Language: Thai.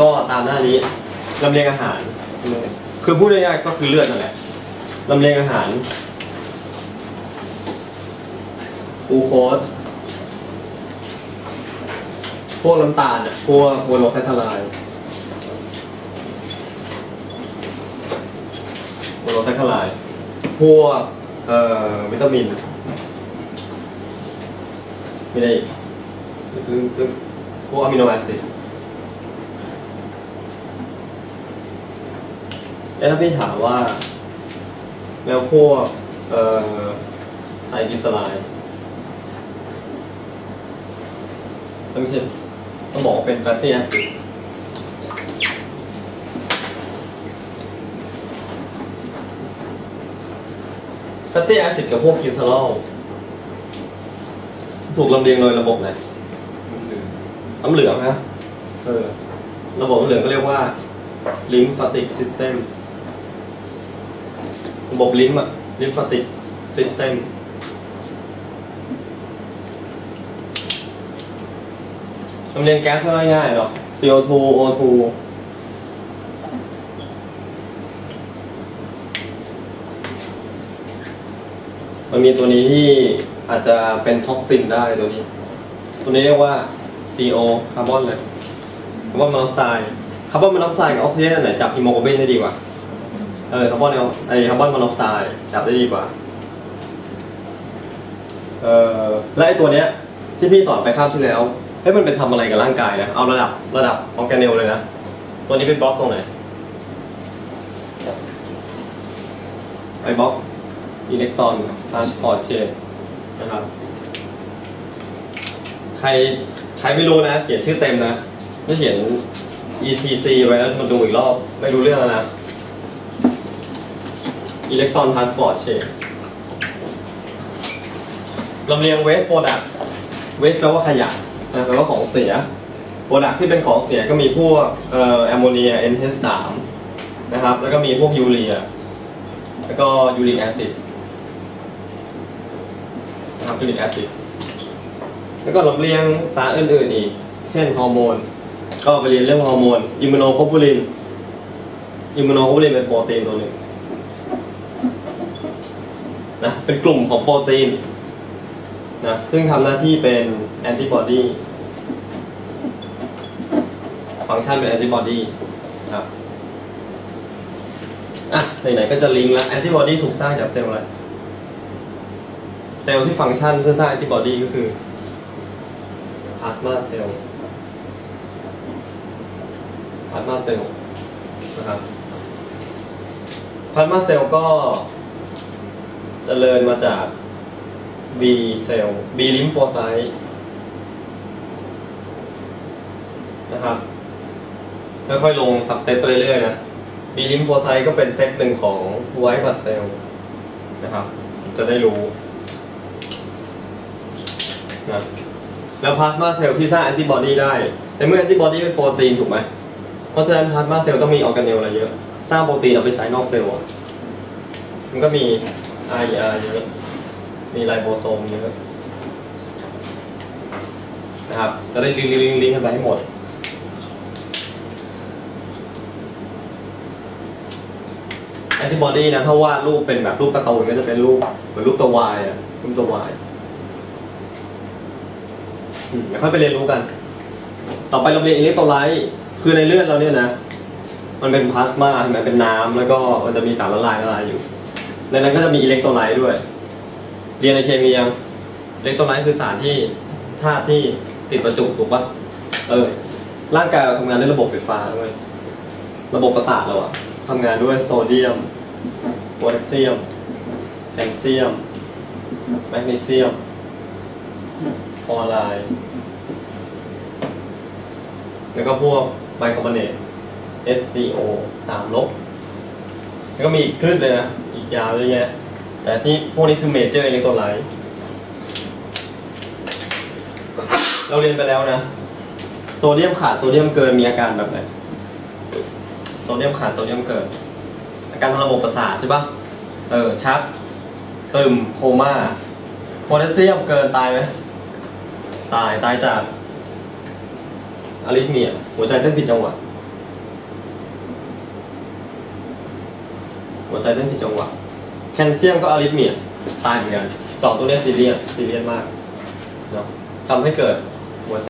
ก็ตามหน้านี้ลำเลียงอาหาร คือพูดง่ายๆก็คือเลือดนั่นแหละลำเลียงอาหารกูโคสพวกน้ำตาลอะพวกโมโนไซคลายโมโนไซคลายพวกเอ่อวิตามินไม่ได้ก็คือพวกอะมิโนแอซิด แล้วถ้าพี่ถามว่า แล้วพวก เอ่อไตรกลีเซอไรด์ต้องไม่ใช่ต้องบอกว่าเป็นแฟตตี้แอซิดแฟตตี้แอซิดกับพวกคลีเซอรอลถูกลำเลียงโดยระบบไหนน้ำเหลืองนะเออ ระบบน้ำเหลืองก็เรียกว่า lymphatic system ระบบลิมอะ lymphatic system ลำเลียงแก๊สก็ง่ายๆหรอก CO2 O2 มันมีตัวนี้ที่อาจจะเป็นท็อกซินได้ตัวนี้ ตัวนี้เรียกว่า CO คาร์บอนเลยคาร์บอนมอนอกไซด์คาร์บอนมอนอกไซด์กับออกซิเจนอันไหนจับฮีโมโกลบินได้ดีกว่า เออคาร์บอนเอาไอคาร์บอนมอนอกไซด์จับได้ดีกว่า เออและไอตัวเนี้ยที่พี่สอนไปคาบที่แล้วให้มันไปทำอะไรกับร่างกายนะ เอาระดับระดับออร์แกเนลเลยนะ ตัวนี้เป็นบล็อกตรงไหนไปบล็อกอิเล็กตรอนทรานสปอร์ตเชนนะครับ ใครใครไม่รู้นะ เขียนชื่อเต็มนะ ไม่เขียน ETC ไว้แล้วมาดูอีกรอบ ไม่รู้เรื่องแล้วนะ อิเล็กตรอนทรานสปอร์ตเชนลำเลียงเวสโปรดักเวสแปลว่าขยะแปลว่าของเสียโปรดักที่เป็นของเสียก็มีพวกแอมโมเนีย NH3 นะครับ แล้วก็มีพวกยูเรีย แล้วก็ยูริกแอซิดนะครับยูริกแอซิดแล้วก็ลำเลียงสารอื่นๆอีก เช่นฮอร์โมน ก็ไปเรียนเรื่องฮอร์โมนอิมมูโนโคปูลินอิมมูโนโคปูลินเป็นโปรตีนตัวหนึ่ง นะเป็นกลุ่มของโปรตีนนะซึ่งทำหน้าที่เป็นแอนติบอดีฟังก์ชันเป็นแอนติบอดีครับอะไหนๆก็จะลิงก์แล้วแอนติบอดีถูกสร้างจากเซลล์อะไร เซลล์ที่ฟังก์ชันเพื่อสร้างแอนติบอดีก็คือพลาสมาเซลล์พลาสมาเซลล์นะครับพลาสมาเซลล์ก็ เจริญมาจาก B เซลล์ B ลิมโฟไซต์นะครับค่อยๆลงสับเซตไปเรื่อยๆนะ B ลิมโฟไซต์ก็เป็นเซตหนึ่งของไวท์บัตเซลล์นะครับ จะได้รู้นะแล้วพลาสมาเซลล์ที่สร้างแอนติบอดีได้ในเมื่อแอนติบอดีเป็นโปรตีนถูกไหม เพราะฉะนั้นพลาสมาเซลล์ต้องมีออร์แกเนลอะไรเยอะ สร้างโปรตีนเอาไปใช้นอกเซลล์มันก็มี RER เยอะ มีไลโบโซมเยอะนะครับ จะได้ลิงก์ลิงก์ลิงก์กันไปให้หมด แอนติบอดีนะ ถ้าวาดรูปเป็นแบบรูปการ์ตูนก็จะเป็นรูปเหมือนรูปตัววายอะรูปตัววายอืมเดี๋ยวค่อยไปเรียนรู้กัน ต่อไปเราเรียนอิเล็กโทรไลต์คือในเลือดเราเนี่ยนะ มันเป็นพลาสมาใช่ไหมเป็นน้ำแล้วก็มันจะมีสารละลายละลายอยู่ ในนั้นก็จะมีอิเล็กโทรไลต์ด้วย เรียนในเคมียังอิเล็กโทรไลต์คือสารที่ธาตุที่ติดประจุถูกปะเออ ร่างกายเราทำงานด้วยระบบไฟฟ้าด้วยระบบประสาทเราอะทำงานด้วยโซเดียมโพแทสเซียมแคลเซียม แมกนีเซียมคลอไรด์แล้วก็พวกไบคาร์บอเนต SCO สามลบ แล้วก็มีอีกคลื่นเลยนะ ยาวเยอะแยะ แต่ที่พวกนี้คือเมเจอร์อิเล็กโทรไลต์เราเรียนไปแล้วนะ โซเดียมขาดโซเดียมเกินมีอาการแบบไหนโซเดียมขาดโซเดียมเกิน อาการทางระบบประสาทใช่ปะเออ ชักซึมโคม่าโพแทสเซียมเกินตายไหมตายตายจากอาริทเมียหัวใจเต้นผิดจังหวะ หัวใจเต้นผิดจังหวะแคลเซียมก็อาริทเมียตายเหมือนกันสองตัวนี้ซีเรียสซีเรียสมากเนาะทำให้เกิด